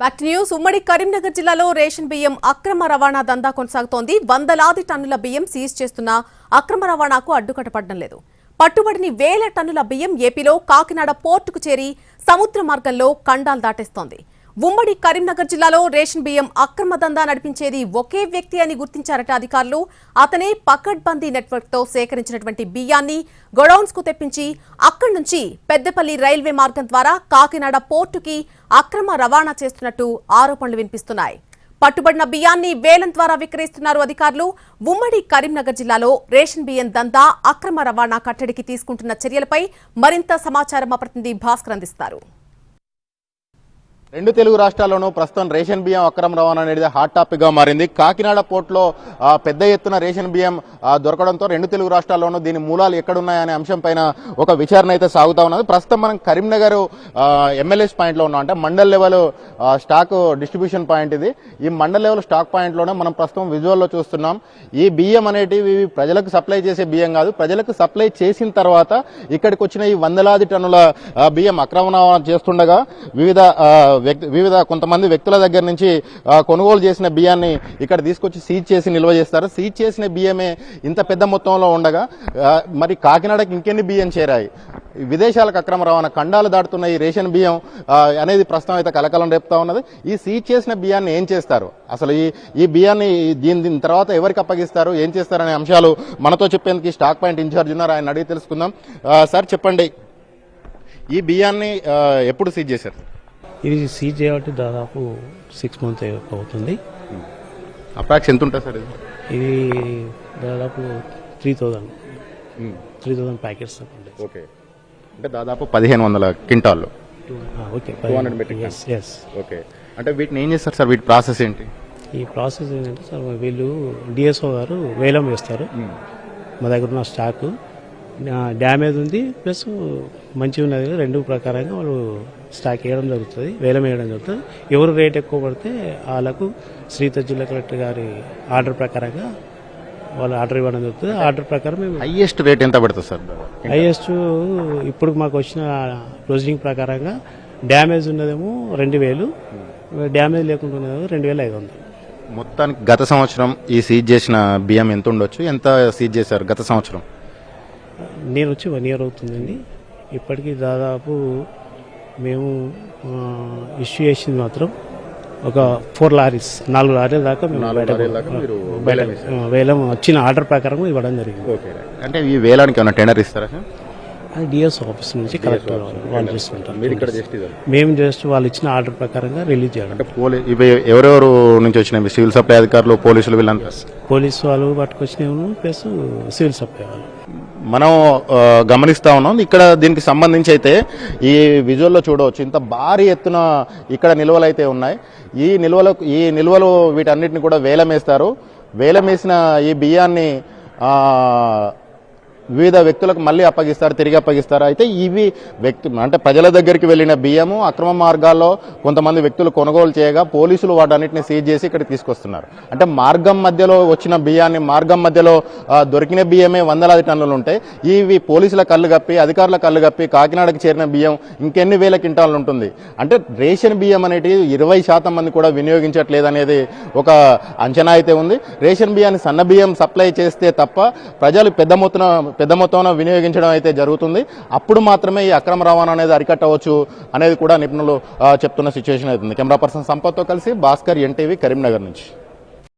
Back news. ఉమ్మడి కరీంనగర్ జిల్లాలో ration బియ్యం అక్రమ రవాణా దందా కొనసాగుతోంది. వందలాది టన్నుల బియ్యం సీజ్ చేస్తున్న అక్రమ రవాణాకు అడ్డుకట్టపడడం లేదు. పట్టుబడిని వేల టన్నుల బియ్యం ఏపీలో కాకినాడ పోర్టుకు చేరి సముద్ర మార్గంలో కండాలు దాటేస్తోంది. ఉమ్మడి కరీంనగర్ జిల్లాలో రేషన్ బియ్యం అక్రమ దందా నడిపించేది ఒకే వ్యక్తి అని గుర్తించారట అధికారులు. అతనే పకడ్బందీ నెట్వర్క్తో సేకరించినటువంటి బియ్యాన్ని గొడౌన్స్కు తెప్పించి అక్కడి నుంచి పెద్దపల్లి రైల్వే మార్గం ద్వారా కాకినాడ పోర్టుకి అక్రమ రవాణా చేస్తున్నట్టు ఆరోపణలు వినిపిస్తున్నాయి. పట్టుబడిన బియ్యాన్ని వేలం ద్వారా విక్రయిస్తున్నారు అధికారులు. ఉమ్మడి కరీంనగర్ జిల్లాలో రేషన్ బియ్యం దందా అక్రమ రవాణా కట్టడికి తీసుకుంటున్న చర్యలపై మరింత సమాచారం మా ప్రతినిధి భాస్కర్ అందిస్తారు. రెండు తెలుగు రాష్ట్రాల్లోనూ ప్రస్తుతం రేషన్ బియ్యం అక్రమ రవాణా అనేది హాట్ టాపిక్గా మారింది. కాకినాడ పోర్టులో పెద్ద ఎత్తున రేషన్ బియ్యం దొరకడంతో రెండు తెలుగు రాష్ట్రాల్లోనూ దీని మూలాలు ఎక్కడున్నాయనే అంశం పైన ఒక విచారణ అయితే సాగుతూ ఉన్నది. ప్రస్తుతం మనం కరీంనగర్ ఎమ్మెల్యేస్ పాయింట్లో ఉన్నాం. అంటే mandal level stock distribution point ఇది. ఈ మండల్ లెవెల్ స్టాక్ పాయింట్లోనే మనం ప్రస్తుతం విజువల్లో చూస్తున్నాం. ఈ బియ్యం అనేటివి ప్రజలకు సప్లై చేసే బియ్యం కాదు. ప్రజలకు సప్లై చేసిన తర్వాత ఇక్కడికి వచ్చిన ఈ వందలాది టన్నుల బియ్యం అక్రమ రవాణా చేస్తుండగా వివిధ వివిధ కొంతమంది వ్యక్తుల దగ్గర నుంచి కొనుగోలు చేసిన బియ్యాన్ని ఇక్కడ తీసుకొచ్చి సీజ్ చేసి నిల్వ చేస్తారు. సీజ్ చేసిన బియ్యమే ఇంత పెద్ద మొత్తంలో ఉండగా మరి కాకినాడకి ఇంకెన్ని బియ్యం చేరాయి? విదేశాలకు అక్రమ రవాణా ఖండాలు దాటుతున్న ఈ రేషన్ బియ్యం అనేది ప్రస్తుతం అయితే కలకలం రేపుతా ఉన్నది. ఈ సీజ్ చేసిన బియ్యాన్ని ఏం చేస్తారు? అసలు ఈ ఈ బియ్యాన్ని దీని దీని తర్వాత ఎవరికి అప్పగిస్తారు? ఏం చేస్తారనే అంశాలు మనతో చెప్పేందుకు స్టాక్ పాయింట్ ఇన్ఛార్జ్ ఉన్నారు. ఆయన అడిగి తెలుసుకుందాం. సార్ చెప్పండి. ఈ బియ్యాన్ని ఎప్పుడు సీజ్ చేశారు? ఇది సీజ్ చేయబట్టి దాదాపు సిక్స్ మంత్ అవుతుంది. అప్రాక్స్ ఎంత ఉంటుంది సార్ ఇది? ఇది దాదాపు three thousand three thousand packets okay అంటే దాదాపు పదిహేను వందల క్వింటాళ్ళు okay 200 metric yes yes okay అంటే వీటిని ఏం చేస్తారు సార్? వీటి ప్రాసెస్ ఏంటి? ఈ ప్రాసెస్ ఏంటంటే సార్ వీళ్ళు డిఎస్ఓ గారు వేలం వేస్తారు. మా దగ్గర ఉన్న స్టాక్. డ్యామేజ్ ఉంది ప్లస్ మంచిగా ఉన్నది రెండు ప్రకారంగా వాళ్ళు స్టాక్ వేయడం జరుగుతుంది వేలం వేయడం జరుగుతుంది. ఎవరు రేట్ ఎక్కువ పడితే వాళ్ళకు శ్రీత జిల్లా కలెక్టర్ గారి ఆర్డర్ ప్రకారంగా వాళ్ళు ఆర్డర్ ఇవ్వడం జరుగుతుంది. ఆర్డర్ ప్రకారం మేము హైయెస్ట్ రేట్ ఎంత పడుతుంది సార్? హైయెస్ట్ ఇప్పుడు మాకు వచ్చిన ప్రొసీడింగ్ ప్రకారంగా డ్యామేజ్ ఉన్నదేమో రెండు వేలు డ్యామేజ్ లేకుండా ఉన్నదేమో రెండు వేల ఐదు వందలు. మొత్తానికి గత సంవత్సరం ఈ సీజ్ చేసిన బియ్యం ఎంత ఉండొచ్చు? ఎంత సీజ్ చేశారు గత సంవత్సరం? నేను వచ్చి వన్ ఇయర్ అవుతుందండి. ఇప్పటికీ దాదాపు మేము ఇష్యూ చేసింది మాత్రం ఒక ఫోర్ లారీస్ నాలుగు లారీల దాకా మేము వేలం వచ్చిన ఆర్డర్ ప్రకారం ఇవ్వడం జరిగింది. ఓకే అంటే ఈ వేలానికి ఏమైనా టెండర్ ఇస్తారా అది డిఎస్ ఆఫీస్ నుంచి కలెక్టర్ వాళ్ళు ఇది మేము జస్ట్ వాళ్ళు ఇచ్చిన ఆర్డర్ ప్రకారంగా రిలీజ్ ఇవి ఎవరెవరు నుంచి వచ్చినాయి? సివిల్ సప్లై అధికారులు పోలీసులు వీళ్ళంతా? పోలీసు వాళ్ళు పట్టుకొచ్చినాము ప్లస్ సివిల్ సప్లై వాళ్ళు. మనం గమనిస్తూ గమనిస్తా ఉన్నాం. ఇక్కడ దీనికి సంబంధించి అయితే ఈ విజువల్లో చూడవచ్చు. ఇంత భారీ ఎత్తున ఇక్కడ నిల్వలు అయితే ఉన్నాయి. ఈ నిల్వలు ఈ నిల్వలు వీటన్నిటిని కూడా వేలమేస్తారు. వేలమేసిన ఈ బియ్యాన్ని వివిధ వ్యక్తులకు మళ్ళీ అప్పగిస్తారు తిరిగి అప్పగిస్తారు. అయితే ఇవి వ్యక్తి అంటే ప్రజల దగ్గరికి వెళ్ళిన బియ్యము అక్రమ మార్గాల్లో కొంతమంది వ్యక్తులు కొనుగోలు చేయగా పోలీసులు వాటన్నిటిని సీజ్ చేసి ఇక్కడ తీసుకొస్తున్నారు. అంటే మార్గం మధ్యలో వచ్చిన బియ్యాన్ని మార్గం మధ్యలో దొరికిన బియ్యమే వందలాది టన్నులు ఉంటాయి ఇవి పోలీసుల కళ్ళు కప్పి అధికారుల కళ్ళు కప్పి కాకినాడకు చేరిన బియ్యం ఇంకెన్ని వేల క్వింటాలు ఉంటుంది? అంటే రేషన్ బియ్యం అనేటివి ఇరవై శాతం మంది కూడా వినియోగించట్లేదు అనేది ఒక అంచనా అయితే ఉంది. రేషన్ బియ్యాన్ని సన్న బియ్యం సప్లై చేస్తే తప్ప ప్రజలు పెద్ద మొత్తం పెద్ద మొత్తంలో వినియోగించడం అయితే జరుగుతుంది. అప్పుడు మాత్రమే ఈ అక్రమ రవాణా అనేది అరికట్టవచ్చు అనేది కూడా నిపుణులు చెప్తున్న సిచ్యువేషన్ అవుతుంది కెమెరా పర్సన్ సంపత్తో కలిసి భాస్కర్ ఎన్టీవీ కరీంనగర్ నుంచి.